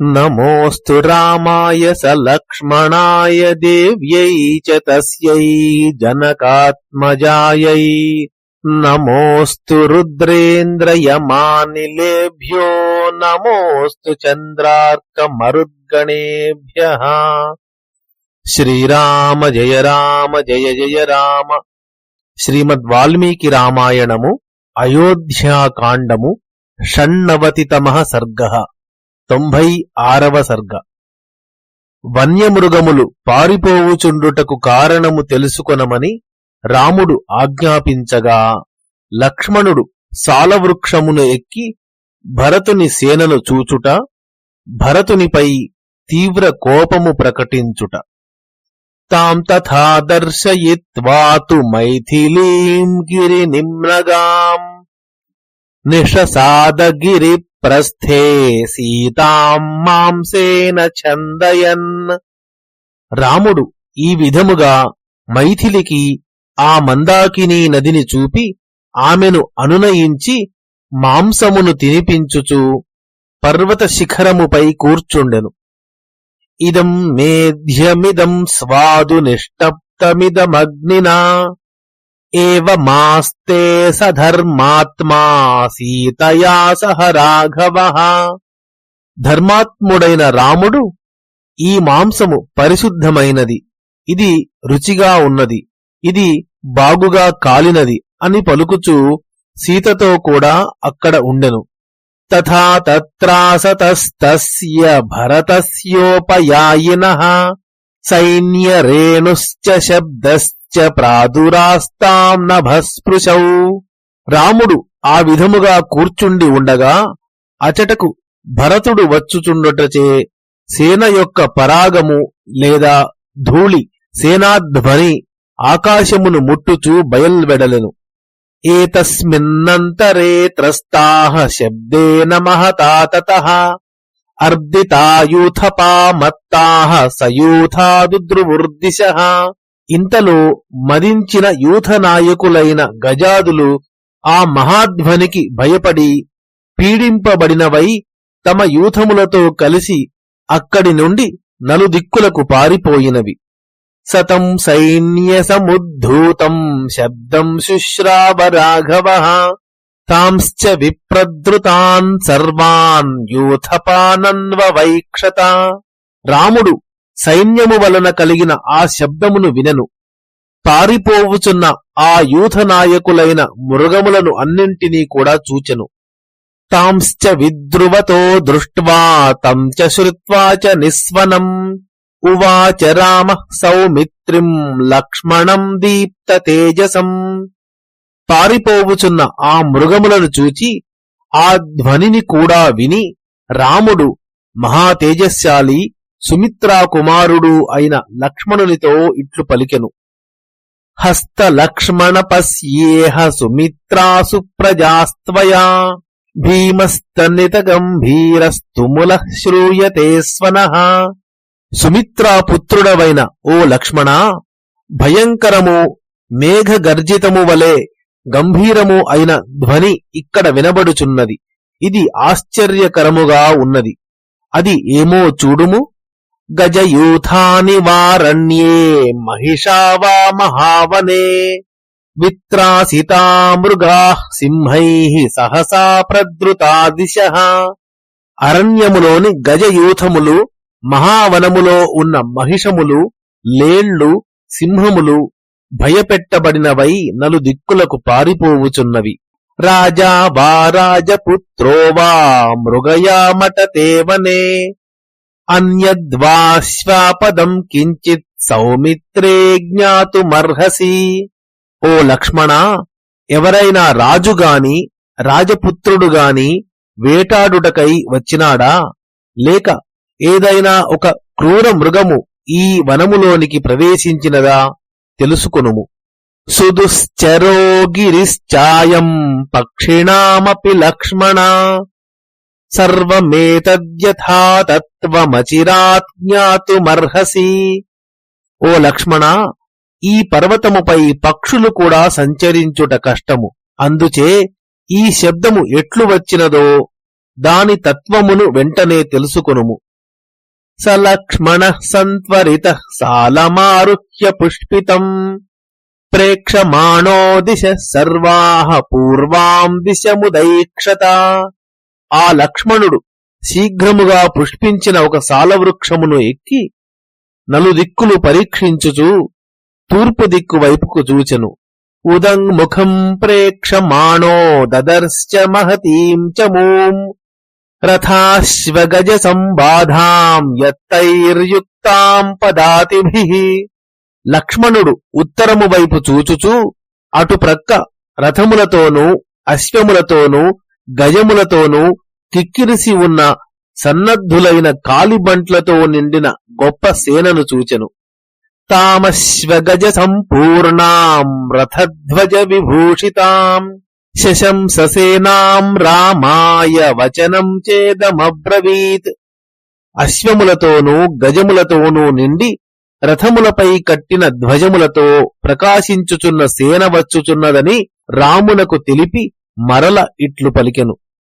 नमोऽस्तु रामाय स लक्ष्मणाय देव्यै च तस्यै जनकात्मजायै नमोऽस्तु रुद्रेन्द्रयमानिलेभ्यो नमोऽस्तु चन्द्रार्कमरुद्गणेभ्यः శ్రీరామ జయ రామ జయ జయ రామ శ్రీమద్వాల్మీకి రామాయణము అయోధ్యాకాండము షణ్ణవతితమ సర్గ తొంభై ఆరవ సర్గ. వన్యమృగములు పారిపోవుచుండుటకు కారణము తెలుసుకొనమని రాముడు ఆజ్ఞాపించగా లక్ష్మణుడు సాలవృక్షమును ఎక్కి భరతుని సేనను చూచుట భరతునిపై తీవ్ర కోపము ప్రకటించుట. తాం తథా దర్శయిత్వా తు మైథిలీం గిరినిమ్నగాం. నిషసాదగిరి ప్రస్థే సీతాం మాంసేన ఛందయన్ రాముడు ఈ విధముగా మైథిలికి ఆ మందాకిని నదిని చూపి ఆమెను అనునయించి మాంసమును తినిపించుచు పర్వత శిఖరముపై కూర్చుండెను. ఇదం మేధ్యమిదం స్వాదు నిష్టప్తమిదమగ్నినా ఏవమాస్తే సధర్మాత్మా సీతయా సహ రాఘవ. ధర్మాత్ముడైన రాముడు ఈ మాంసము పరిశుద్ధమైనది. ఇది రుచిగా ఉన్నది. ఇది బాగుగా కాలినది అని పలుకుచూ సీతతో కూడా అక్కడ ఉండెను. తథా తత్రాసతస్తస్య భరతస్యోపయాయిన. సైన్యరేణుశ్చ శబ్దశ్చ ప్రాదురాస్తాం నభస్పృశౌ. రాముడు ఆ విధముగా కూర్చుండి ఉండగా అచటకు భరతుడు వచ్చుచుండుటచే సేన యొక్క పరాగము లేదా ధూళి సేనాధ్వని ఆకాశమును ముట్టుచూ బయల్వెడలెను. ఏతస్మిన్నంతరే త్రస్తాః శబ్దేన మహతా తతః. అర్దితాయూథపా మత్తాః ఇంతలో మదించిన యూథనాయకులైన గజాదులు ఆ మహాధ్వనికి భయపడి పీడింపబడినవై తమ యూథములతో కలిసి అక్కడి నుండి నలుదిక్కులకు పారిపోయినవి. సతం సైన్య సముద్ధూతం శబ్దం శుశ్రావ రాఘవ తాంశ్చ విప్రద్రుతాన్ సర్వాన్ యూథపానన్వవైక్షత రాముడు సైన్యము వలన కలిగిన ఆ శబ్దమును వినెను. పారిపోవుచున్న ఆ యూథ నాయకులైన మృగములను అన్నింటినీ కూడా చూచెను. తాంశ్చ విద్రువతో దృష్ట్వా తం చ శ్రుత్వా చ నిస్వనం. ఉవాచ రామ సౌమిత్రిం లక్ష్మణం దీప్త తేజసం. పారిపోవుచున్న ఆ మృగములను చూచి ఆ ధ్వనిని కూడా విని రాముడు మహాతేజశాలి సుమిత్రా కుమారుడు అయిన లక్ష్మణునితో ఇట్లు పలికెను. హస్త లక్ష్మణ పశ్యేహ సుమిత్రా ప్రజాస్త్వయా భీమస్తనిత గంభీరస్తుముల శ్రూయతే స్వనః. సుమిత్రాపుత్రుడవైన ఓ లక్ష్మణ భయంకరము మేఘగర్జితము వలె గంభీరము అయిన ధ్వని ఇక్కడ వినబడుచున్నది. ఇది ఆశ్చర్యకరముగా ఉన్నది. అది ఏమో చూడుము? గజయూథాని వారణ్యే మహిషావా మహావనే. విత్రాసితా మృగా సింహై సహసా ప్రద్రుతా దిశ. అరణ్యములోని గజయూథములు మహావనములో ఉన్న మహిషములు లేళ్ళు సింహములు భయపెట్టబడినవై నలు దిక్కులకు పారిపోవుచున్నవి. రాజా వా రాజపుత్రో వా అన్యద్వాశ్వాపదం కించిత్ సౌమిత్రే జ్ఞాతుమర్హసి ఓ లక్ష్మణ ఎవరైనా రాజుగాని రాజపుత్రుడు గాని వేటాడుటకై వచ్చినాడా? లేక ఏదైనా ఒక క్రూర మృగము ఈ వనములోనికి ప్రవేశించినదా? తెలుసుకొనుము. సుదుశ్చరో గిరిశ్చాయం పక్షిణామపి లక్ష్మణ। సర్వమేతద్యథా తత్వమచిరాత్ జ్ఞాతుమర్హసి ఓ లక్ష్మణ ఈ పర్వతముపై పక్షులు కూడా సంచరించుట కష్టము. అందుచే ఈ శబ్దము ఎట్లు వచ్చినదో దాని తత్వమును వెంటనే తెలుసుకొనుము. సలక్ష్మణ సంత్వరిత సాలమారుహ్య పుష్పితం. ప్రేక్షమాణో దిశ సర్వాహ పూర్వాం దిశముదైక్షత. ఆ లక్ష్మణుడు శీఘ్రముగా పుష్పించిన ఒక సాలవృక్షమును ఎక్కి నలుదిక్కులు పరీక్షించుచు తూర్పు దిక్కు వైపుకు చూచెను. ఉదంగ్ముఖం ప్రేక్షమాణో దదర్శ్చ మహతీం చ మూం. రథాశ్వగజ సంబాధాం ఎత్తైర్యుక్తాం పదాతిభి. లక్ష్మణుడు ఉత్తరము వైపు చూచుచూ అటు ప్రక్క రథములతోనూ అశ్వములతోనూ గజములతోనూ కిక్కిరిసి ఉన్న సన్నద్ధులైన కాలిబంట్లతో నిండిన గొప్ప సేనను చూచెను. తామశ్వగజ సంపూర్ణాం రథధ్వజ విభూషితాం శశంససేనాం రామాయ వచనం చేదమబ్రవీత్. అశ్వములతోనూ గజములతోనూ నిండి రథములపై కట్టిన ధ్వజములతో ప్రకాశించుచున్న సేన వచ్చుచున్నదని రామునకు తెలిపి మరల ఇట్లు పలికెను.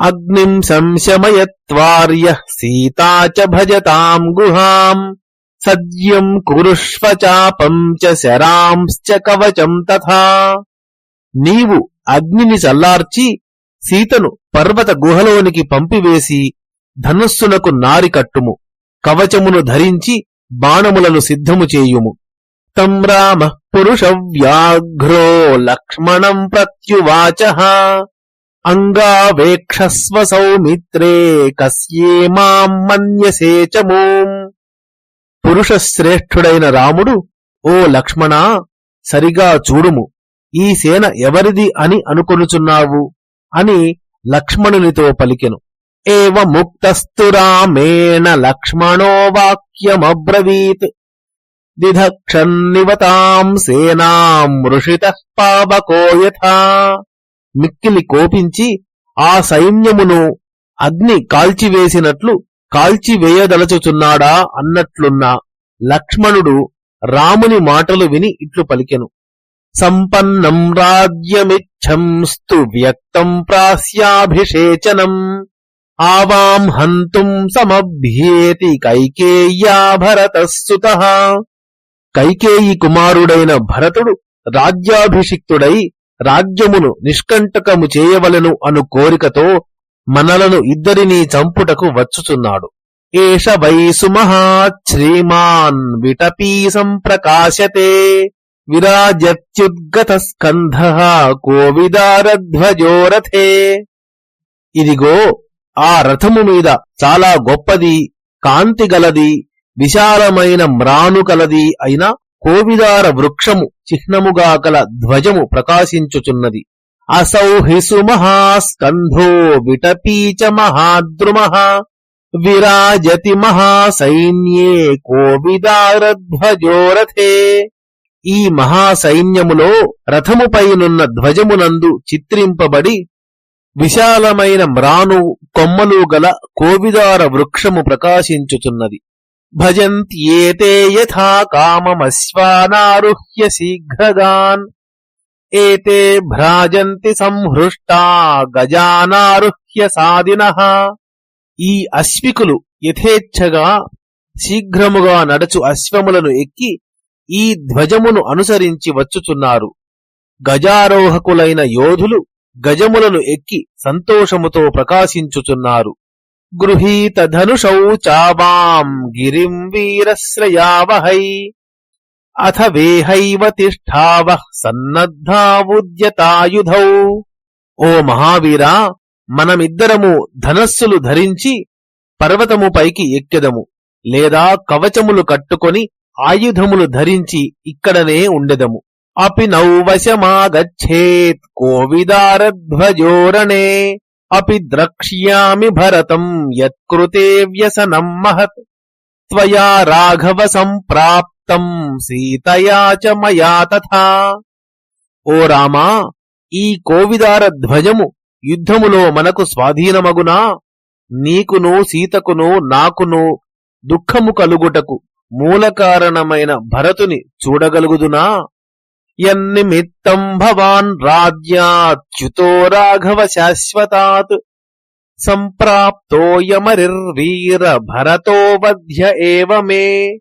అగ్నిం సంశమయత్వార్య సీతాచ భజతాం గుహాం. సద్యం కురుష్వ చాపం చ శరాంశ్చ కవచం తథా. నీవు అగ్నిని చల్లార్చి సీతను పర్వత గుహలోనికి పంపివేసి ధనుస్సునకు నారి కట్టుము. కవచమును ధరించి బాణములను సిద్ధము చేయుము. తం రామ పురుష వ్యాఘ్రో లక్ష్మణం ప్రత్యువాచ. అంగావేక్షస్వ సౌమిత్రే కస్యేమాం మన్యసే చ పురుషశ్రేష్ఠుడైన రాముడు ఓ లక్ష్మణా సరిగా చూడుము ఈ సేన ఎవరిది అని అనుకొనుచున్నావు? అని లక్ష్మణునితో పలికెను. ఏవ ముక్తస్తు రామేణ లక్ష్మణో వాక్యమబ్రవీత్. దిధక్షన్నివతాం సేనాం ఋషిత పావకో యథా. మిక్కిలి కోపించి ఆ సైన్యమును అగ్ని కాల్చివేసినట్లు కాల్చివేయదలచుచున్నాడా అన్నట్లున్న లక్ష్మణుడు రాముని మాటలు విని ఇట్లు పలికెను. సంపన్నం రాజ్యమిచ్చంస్తు వ్యక్తం ప్రాస్యాభిషేచనం. ఆవాం హంతుం సమభ్యేతి కైకేయ్యా భరతస్సుత కైకేయి కుమారుడైన భరతుడు రాజ్యాభిషిక్తుడై రాజ్యమును నిష్కంటకము చేయవలెను అను కోరికతో మనలను ఇద్దరినీ చంపుటకు వచ్చుచున్నాడు. ఏష వై సుమహాశ్రీమాన్ విటపీ సంప్రకాశతే విరాజత్యుద్గత స్కంధ కోవిదారధ్వజోరథే. ఇదిగో ఆ రథము మీద చాలా గొప్పది కాంతి గలది విశాలమైన మ్రాను కలది అయిన కోవిదార వృక్షము చిహ్నముగా కల ధ్వజము ప్రకాశించుచున్నది. అసౌ హిసు మహాస్కంధో విటపీచ మహాద్రుమ. విరాజతి మహాసైన్యే కోవిదారధ్వజోరథే ఈ మహాసైన్యములో రథముపైనున్న ధ్వజమునందు చిత్రింపబడి విశాలమైన మ్రాను కొమ్మలు గల కోవిదార వృక్షము ప్రకాశించుచున్నది. భజంత్యేతే యథా కామమశ్వానారుహ్య శీఘ్రగాన్. ఏతే భ్రాజంతి సంహృష్టా గజానారుహ్య సాదిన ఈ అశ్వికులు యథేచ్ఛగా శీఘ్రముగా నడచు అశ్వములను ఎక్కి ఈ ధ్వజమును అనుసరించి వచ్చుచున్నారు. గజారోహకులైన యోధులు గజములను ఎక్కి సంతోషముతో ప్రకాశించుచున్నారు. గృహీత ధనుషౌ చావాం గిరిం వీరశ్రయావహై అథ వేహైవ తిష్టావ సన్నద్ధావుద్యతాయుధౌ. ఓ మహావీరా మనమిద్దరము ధనస్సులు ధరించి పర్వతము పైకి ఎక్కెదము లేదా కవచములు కట్టుకొని ఆయుధములు ధరించి ఇక్కడనే ఉండెదము. అపి నౌవశమాగచ్చేత్ కోవిదారధ్వజోరణే. అపి ద్రక్ష్యామి భరతం యత్కృతే వ్యసనం మహత్ త్వయా రాఘవ సంప్రాప్తం సీతయా చ మయా తథా ఓ రామా ఈ కోవిదార ధ్వజము యుద్ధములో మనకు స్వాధీనమగునా? నీకును సీతకును నాకును దుఃఖము కలుగుటకు మూలకారణమైన భరతుని చూడగలుగుదునా? యన్నిమిత్తం భవాన్ రాజ్యాచ్యుతో రాఘవ శాశ్వతాత్ సంప్రాప్తోయమరిర్వీర భరతో వధ్య ఏవమే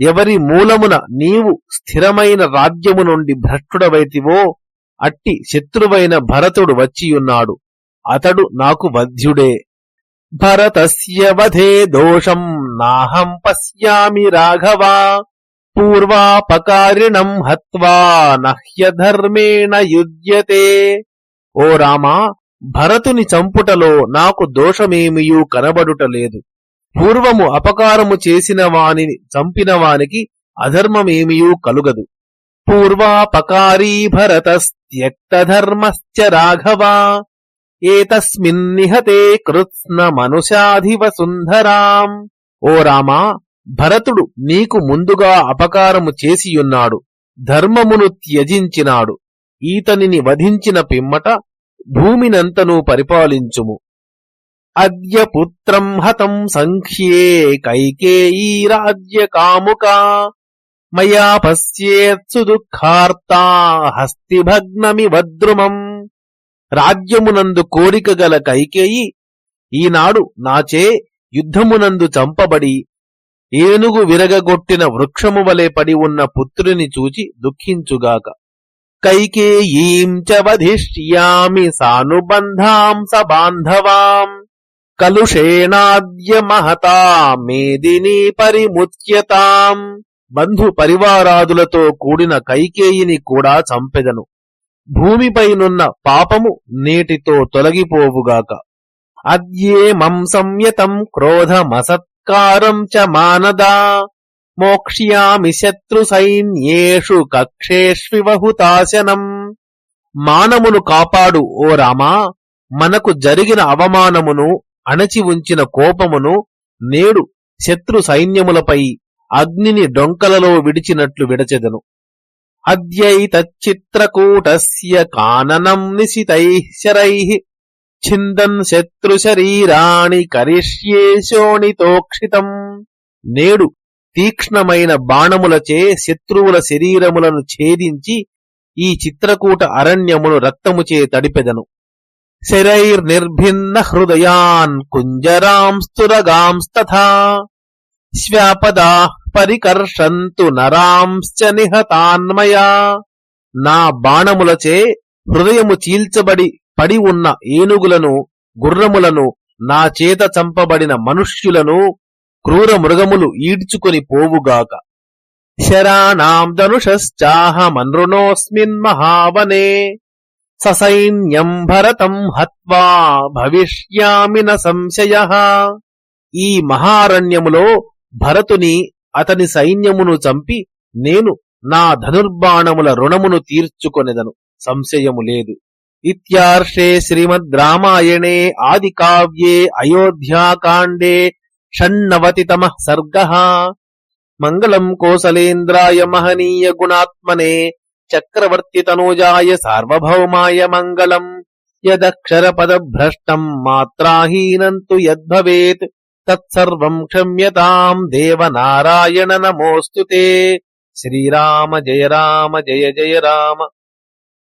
ఎవరి మూలమున నీవు స్థిరమైన రాజ్యము నుండి భ్రష్టుడవైతివో అట్టి శత్రువైన భరతుడు వచ్చియున్నాడు. అతడు నాకు వధ్యుడే. భరతస్య వధే దోషం నాహం పశ్యామి రాఘవా। పూర్వాపకారిణం హత్వా నహ్యధర్మేణ యుజ్యతే ఓ రామా భరతుని చంపుటలో నాకు దోషమేమియూ కనబడుటలేదు। పూర్వము అపకారము చేసిన వాని చంపిన వానికి అధర్మమేమియూ కలుగదు। పూర్వాపకారీ భరతస్త్యక్తధర్మశ్చ రాఘవా ఏతస్మిన్నిహతే కృత్స్న మనుషాధివ సుందరాం ఓ రామా భరతుడు నీకు ముందుగా అపకారము చేసియున్నాడు ధర్మమును త్యజించినాడు. ఈతనిని వధించిన పిమ్మట భూమినంతను పరిపాలించుము. అద్య పుత్రం హతం సంఖ్యే కైకేయీ రాజ్య కాముకా మయా పశ్యేత్సు దుఃఖార్తా హస్తిభగ్నమి వద్రుమం. రాజ్యమునందు కోరిక గల కైకేయి ఈనాడు నాచే యుద్ధమునందు చంపబడి ఏనుగు విరగగొట్టిన వృక్షము వలె పడి ఉన్న పుత్రుని చూచి దుఃఖించుగాక. కైకేయీం చ వధిష్యామి సానుబంధాం స బాంధవాం. కలుషేణాద్య మహతా మేదిని పరిముచ్యతాం. బంధు పరివారాదులతో కూడిన కైకేయిని కూడా చంపెదను. భూమిపైనున్న పాపము నేటితో తొలగిపోవుగాక. అద్యేమం సంయతం క్రోధమసత్కారం చ మానదా మోక్ష్యామి శత్రు సైన్యేషు కక్షేష్వివహుతాశనం మానమును కాపాడు ఓ రామా మనకు జరిగిన అవమానమును అణచి ఉంచిన కోపమును నేడు శత్రు సైన్యములపై అగ్నిని డొంకలలో విడిచినట్లు విడచెదను. అద్యైతచ్చిత్రకూటస్య కాననం నిశితైః శరై ఛిందన్ శత్రుశరీరాణి కరిష్యే శోణితోక్షితం నేడు తీక్ష్ణమైన బాణములచే శత్రువుల శరీరములను ఛేదించి ఈ చిత్రకూట అరణ్యమును రక్తముచే తడిపెదను. శరైర్నిర్భిన్న హృదయాన్ కుంజరాంస్తురగాంస్తథా. శ్వాపదా పరికర్షంతు నరాంశ్చ నిహతాన్మయా. నా బాణములచే హృదయము చీల్చబడి పడి ఉన్న ఏనుగులను గుర్రములను నా చేత చంపబడిన మనుష్యులను క్రూర మృగములు ఈడ్చుకొని పోవుగాక. శరాణాం ధనుషశ్చాహమనృణోస్మిన్ మహావనే. ససైన్యం భరతం హత్వా భవిష్యామి న సంశయ. ఈ మహారణ్యములో భరతుని అతని సైన్యమును చంపి నేను నా ధనుర్బాణముల రుణమును తీర్చుకొనెదను. సంశయము లేదు. ఇర్షే శ్రీమద్ రామాయణే ఆది కావ్యే అయోధ్యాకాండే షణ్ణవతితమ సర్గ మంగళం కోసలేంద్రాయ మహనీయ గుణాత్మనే చక్రవర్తి తనూజాయ సార్వభౌమాయ మంగళం యదక్షరపదభ్రష్టం మాత్రాహీనం తు యద్భవేత్ తత్సర్వం క్షమ్యతాం దేవనారాయణ నమోస్తుతే శ్రీరామ జయ రామ జయ జయ రామ